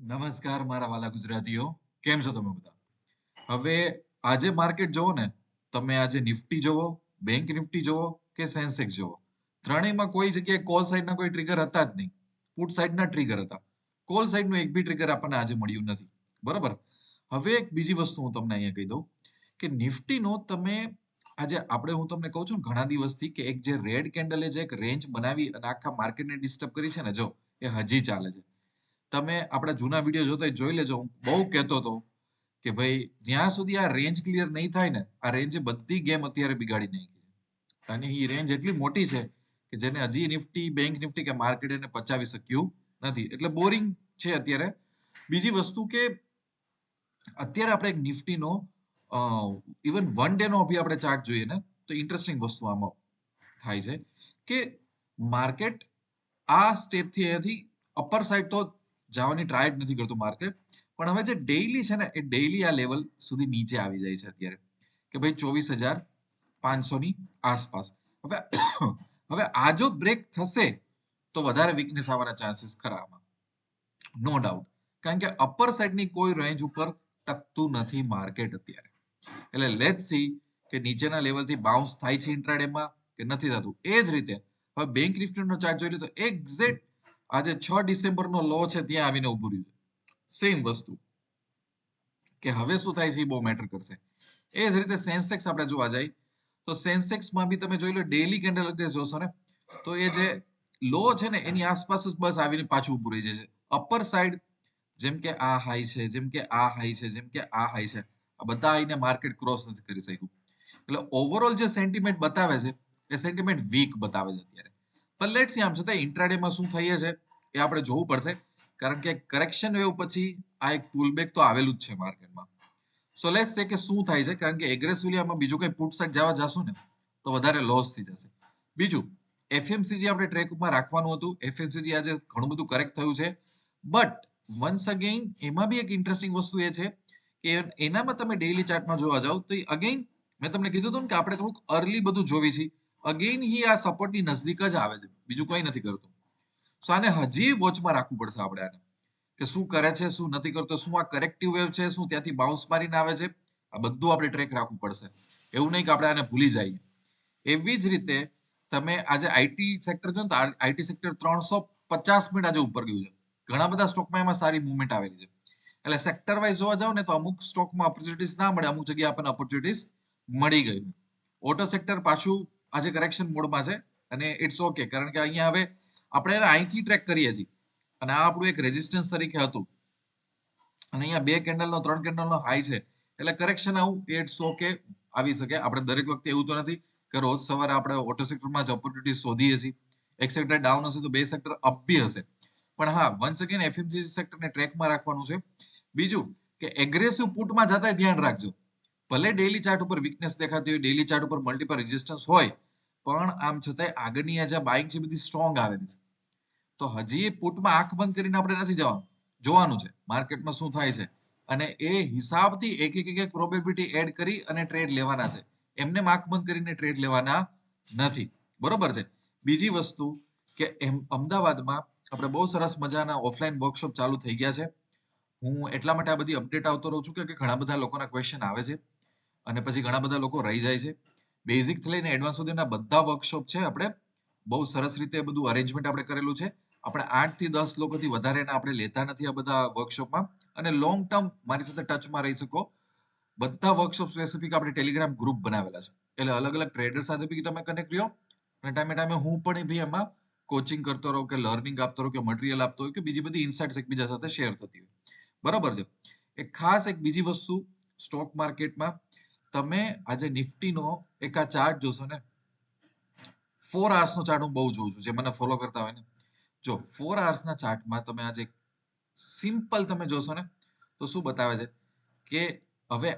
નમસ્કાર મારા વાલા ગુજરાતીઓ. કેમ છો તમે બધા? હવે આજે માર્કેટ જોવો ને, તમે આજે નિફ્ટી જોવો બેંક નિફ્ટી જોવો કે સેન્સેક્સ જોવો? ત્રણેયમાં કોઈ જગ્યાએ કોલ સાઈડના કોઈ ટ્રિગર હતા જ નહીં. પુટ સાઈડના ટ્રિગર હતા. કોલ સાઈડનું એક બી ટ્રિગર આપણને આજે મળ્યું નથી. બરાબર? હવે એક બીજી વસ્તુ હું તમને અહીંયા કહી દઉં કે નિફ્ટીનો તમે આજે આપણે હું તમને કહું છું ઘણા દિવસથી કે એક જે રેડ કેન્ડલે જે એક રેન્જ બનાવી અને આખા માર્કેટને ડિસ્ટર્બ કરી છે ને, જો, એ હજી ચાલે છે. તમે આપણા જૂના વીડિયો જોતા જોઈ લેજો. હું બહુ કહેતો હતો કે ભાઈ, જ્યાં સુધી આ રેન્જ ક્લિયર નહીં થાય ને, આ રેન્જે બધી ગેમ અત્યારે બિગાડી નાખી છે. અને એ રેન્જ એટલી મોટી છે કે જેને હજી નિફ્ટી બેંક નિફ્ટી કે માર્કેટ એને પચાવી શક્યું નથી. એટલે બોરિંગ છે અત્યારે. બીજી વસ્તુ કે અત્યારે આપણે એક નિફ્ટીનો ઇવન વન ડે નો બી આપણે ચાર્ટ જોઈએ ને, તો ઇન્ટરેસ્ટિંગ વસ્તુ આમાં થાય છે કે માર્કેટ આ સ્ટેપથી અહીંયાથી અપર સાઈડ તો જવાની ટ્રાય જ નથી કરતું માર્કેટ પણ હવે જે ડેઈલી છે ને, એ ડેઈલી આ લેવલ સુધી નીચે આવી જાય છે અત્યારે. કે ભાઈ ચોવીસ હજાર પાંચસો ની આસપાસ. હવે હવે આ જો બ્રેક થશે, તો વધારે વીકનેસ આવવાના ચાન્સીસ ખરા આમાં. નો ડાઉટ કારણ કે અપર સાઈડની કોઈ રેન્જ ઉપર ટકતું નથી માર્કેટ અત્યારે. એટલે લેટ સી કે નીચેના લેવલથી બાઉન્સ થાય છે ઇન્ટ્રાડેમાં કે નથી થતું. એ જ રીતે, હવે બેંક નિફ્ટીનો ચાર્ટ જોઈ લો તો એક્ઝેક્ટ આજે છ ડિસેમ્બરનો લો છે, ત્યાં આવીને ઉભું રહ્યું સેમ વસ્તુ. કે હવે શું થાય છે, એ બહુ મેટર કરશે. એ જ રીતે સેન્સેક્સ આપણે જોવા જાય તો સેન્સેક્સમાં બી તમે જોઈ લો ડેલી કેન્ડલ જોશો ને, તો એ જે લો છે ને, એની આસપાસ જ બસ આવીને પાછું ઉભું રહી જાય છે અપર સાઈડ જેમ કે આ હાઈ છે, જેમ કે આ હાઈ છે, જેમ કે આ હાઈ છે, આ બધા આવીને માર્કેટ ક્રોસ નથી કરી શક્યું. એટલે ઓવરઓલ જે સેન્ટિમેન્ટ બતાવે છે, એ સેન્ટિમેન્ટ વીક બતાવે છે અત્યારે. પણ લેટ્સ આમ છતાં ઇન્ટ્રાડેમાં શું થઈએ છે એ આપણે જોવું પડશે. કારણ કે કરેક્શન વેવ પછી આ એક પુલબેક તો આવેલું જ છે માર્કેટમાં. સો લેટ્સ સે કે શું થાય છે? કારણ કે એગ્રેસિવલી આમાં બીજું કઈ પુટ સાઈડ જવા જશું ને, તો વધારે લોસ થઈ જશે. બીજું એફએમસીજી આપણે ટ્રેક ઉપર રાખવાનું હતું. એફએમસીજી આજે ઘણું બધું કરેક્ટ થયું છે. બટ વન્સ અગેઇન એમાં બી એક ઇન્ટરેસ્ટિંગ વસ્તુ એ છે કે એનામાં તમે ડેઇલી ચાર્ટમાં જોવા જાવ તો અગેઇન મેં તમને કીધું હતું ને કે આપણે થોડુંક અર્લી બધું જોવી છે. અગેઇન હી આ સપોર્ટની નજદીક જ આવે છે. બીજું કંઈ નથી કરતું. સો આને હજી વોચમાં રાખવું પડશે આપણે આને. કે શું કરે છે, શું નથી કરતો, શું આ કરેક્ટિવ વેવ છે, શું ત્યાંથી બાઉન્સ મારીને આવે છે. આ બધું આપણે ટ્રેક રાખવું પડશે. એવું નહીં કે આપણે આને ભૂલી જઈએ. એવી જ રીતે તમે આજે આઈટી સેક્ટર જો ને આઈટી સેક્ટર ત્રણસો પચાસ મિનિટ આજે ઉપર ગયું છે. ઘણા બધા સ્ટોકમાં એમાં સારી મુવમેન્ટ આવેલી છે. એટલે સેક્ટર વાઇઝ જોવા જાવ ને, તો અમુક સ્ટોકમાં ઓપોર્ચ્યુનિટીઝ ના મળે, અમુક જગ્યાએ આપણને ઓપોર્ચ્યુનિટીઝ મળી ગઈ ઓટો સેક્ટર પાછું આજે કરેક્શન મોડમાં છે અને ઇટ્સ ઓકે કારણ કે અહીંયા હવે આપણે એને અહીંથી ટ્રેક કરીએ છીએ. અને આ આપણું એક રેઝિસ્ટન્સ તરીકે હતું. અને અહીંયા બે કેન્ડલનો ત્રણ કેન્ડલનો હાઈ છે. એટલે કરેક્શન આવું ઇટ્સ ઓકે આવી શકે. આપણે દરેક વખતે એવું તો નથી કે રોજ સવારે આપણે ઓટો સેક્ટરમાં જ ઓપોર્ચ્યુનિટી શોધીએ છીએ. એક સેક્ટર ડાઉન હશે તો બે સેક્ટર અપ બી હશે. પણ હા વન્સ અગેન એફએમજીસી સેક્ટરને ટ્રેકમાં રાખવાનું છે. બીજું કે એગ્રેસિવ પુટમાં જતા ધ્યાન રાખજો. ભલે ડેલી ચાર્ટ ઉપર વીકનેસ દેખાતી હોય ડેલી ચાર્ટ ઉપર મલ્ટીપલ રેઝિસ્ટન્સ હોય, પણ આમ છતાંય આગળની આ જે બાઇંગ છે બધી સ્ટ્રોંગ આવેલી છે. તો હજી પુટમાં આંખ બંધ કરીને આપણે નથી જવાનું. જોવાનું છે માર્કેટમાં શું થાય છે. અને એ હિસાબથી એક એક એક પ્રોબેબિલિટી એડ કરી અને ટ્રેડ લેવાના છે. એમને આંખ બંધ કરીને ટ્રેડ લેવાના નથી. બરોબર છે? બીજી વસ્તુ કે એમ અમદાવાદમાં આપણે બહુ સરસ મજાના ઓફલાઈન વર્કશોપ ચાલુ થઈ ગયા છે. હું એટલા માટે આ બધી અપડેટ આવતો રહું છું કે ઘણા બધા લોકોના ક્વેશ્ચન આવે છે. અને પછી ઘણા બધા લોકો રહી જાય છે. બેઝિકથી લઈને એડવાન્સ સુધીના બધા વર્કશોપ છે આપણે. બહુ સરસ રીતે બધું અરેન્જમેન્ટ આપણે કરેલું છે. આપણે આઠથી દસ લોકોથી વધારે આપણે લેતા નથી આ બધા વર્કશોપમાં અને લોંગ ટર્મ મારી સાથે ટચમાં રહી શકો. બધા વર્કશોપ સ્પેસિફિક આપણે ટેલિગ્રામ ગ્રુપ બનાવેલા છે. એટલે અલગ અલગ ટ્રેડર સાથે બી તમે કનેક્ટ રહ્યો. અને ટાઈમે ટાઈમે હું પણ ભી એમાં કોચિંગ કરતો રહો કે લર્નિંગ આપતો રહો કે મટીરિયલ આપતો હોય કે બીજી બધી ઇન્સાઇટ્સ એકબીજા સાથે શેર થતી હોય. બરાબર છે? એક ખાસ એક બીજી વસ્તુ સ્ટોક માર્કેટમાં તમે આજે નિફ્ટીનો એક આ ચાર્ટ જોશો ને ફોર નો ચાર્ટ હું બહુ જોઉં છું, જે મને ફોલો કરતા હોય ને. જો ફોર ના ચાર્ટમાં તમે આજે સિમ્પલ તમે જોશો ને, તો શું બતાવે છે? કે હવે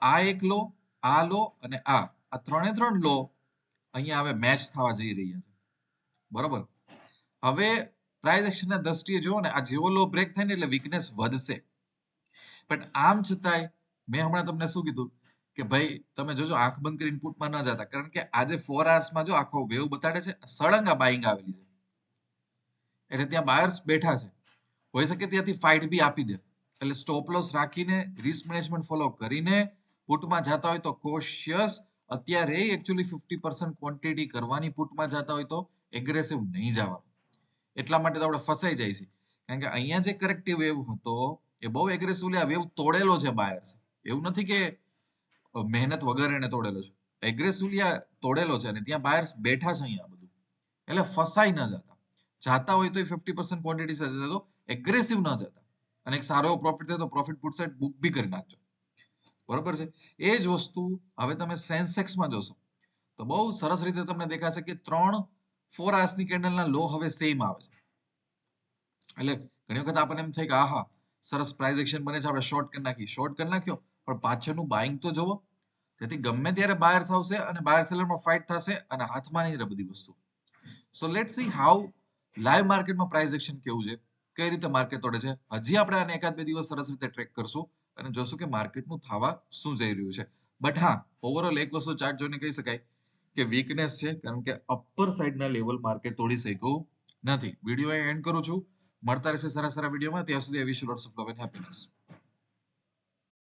આ એક લો, આ લો અને આ. આ ત્રણે ત્રણ લો અહીંયા હવે મેચ થવા જઈ રહ્યા છે. બરોબર? હવે પ્રાઇસ એક્શનના દ્રષ્ટિએ જુઓ ને, આ જેવો લો બ્રેક થાય ને એટલે વીકનેસ વધશે. પણ આમ છતાંય મેં હમણાં તમને શું કીધું? કે ભાઈ, તમે જોજો, આંખ બંધ કરી ઇનપુટમાં ન જતા. કારણ કે આજે ફોરમાં જો આખો વેવ બતાડે છે, સળંગ આ બાઇંગ આવેલી છે. એટલે ત્યાં બાયર્સ બેઠા છે. હોઈ શકે ત્યાંથી ફાઇટ બી આપી દે. એટલે સ્ટોપ લોસ રાખીને રિસ્ક મેનેજમેન્ટ ફોલો કરીને પુટમાં જતા હોય તો કોશિયસ અત્યારે એકચ્યુઅલી ફિફ્ટી પર્સન્ટ ક્વોન્ટિટી કરવાની પુટમાં જતા હોય તો એગ્રેસિવ નહીં જવાનું. એટલા માટે તો આપણે ફસાઈ જાય છે. કારણ કે અહીંયા જે કરેક્ટિવ વેવ હતો, એ બહુ એગ્રેસિવલી આ વેવ તોડેલો છે બાયર્સ એવું નથી કે મહેનત વગર એને તોડેલો છે. એગ્રેસિવલી આ તોડેલો છે અને ત્યાં બાયર્સ બેઠા છે અહીંયા બધું. એટલે ફસાઈ ન જતા. જાતા હોય તો ફિફ્ટી પર્સન્ટ ક્વોન્ટિટી સાથે તો એગ્રેસિવ ન જતા. અને એક સારો પ્રોફિટ થાય તો પ્રોફિટ પુટ સાઇડ બુક બી કરી નાખજો. બરોબર છે? એ જ વસ્તુ હવે તમે સેન્સેક્સમાં જોશો. તો બહુ સરસ રીતે તમને દેખાશે કે ત્રણ ફોર આર્સની કેન્ડલના લો હવે સેમ આવે છે. એટલે ઘણી વખત આપણને એમ થાય કે, આહા, સરસ પ્રાઇઝ એક્શન બને છે, આપણે શોર્ટ કરી નાખી શોર્ટ કરી નાખ્યો પણ પાછળનું બાઇંગ તો જુઓ તેથી ગમે ત્યારે બાયર્સ આવશે અને બાયર સેલરમાં ફાઇટ થશે અને હાથમાં નહીં રહે બધી વસ્તુ. So let see how live માર્કેટમાં પ્રાઇસ એક્શન કેવું છે, કઈ રીતે માર્કેટ તોડે છે. હજી આપણે આને એકાદ બે દિવસ સરસ રીતે ટ્રેક કરશું અને જોશું કે માર્કેટનું થવા શું જઈ રહ્યું છે. બટ હા ઓવરઓલ એક વસ્તુ ચાર્ટ જોઈને કહી શકાય કે વીકનેસ છે, કારણ કે અપર સાઈડના લેવલ માર્કેટ તોડી શક્યું નથી. વીડિયો એન્ડ કરું છું. મળતા રહેશે સારા સારા વિડીયોમાં ત્યાં સુધી wish lots of love and happiness